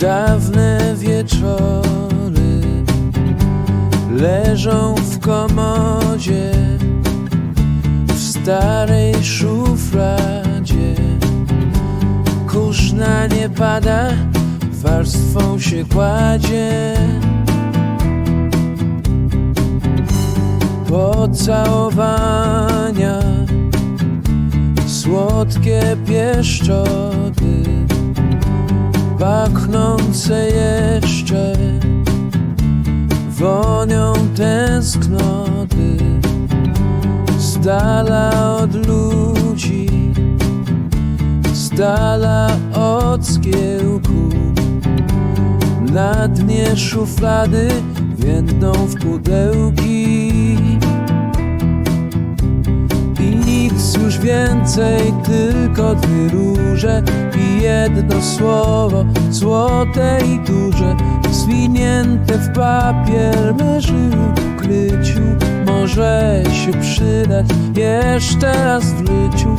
Dawne wieczory leżą w komodzie, w starej szufladzie. Kurz na nie pada, warstwą się kładzie. Pocałowania, słodkie pieszczoty pachnące jeszcze wonią tęsknoty z dala od ludzi, z dala od skiełku. Na dnie szuflady więdną w pudełki. Więcej, tylko dwie róże i jedno słowo, złote i duże, zwinięte w papier, w ukryciu. Może się przydać jeszcze raz w życiu.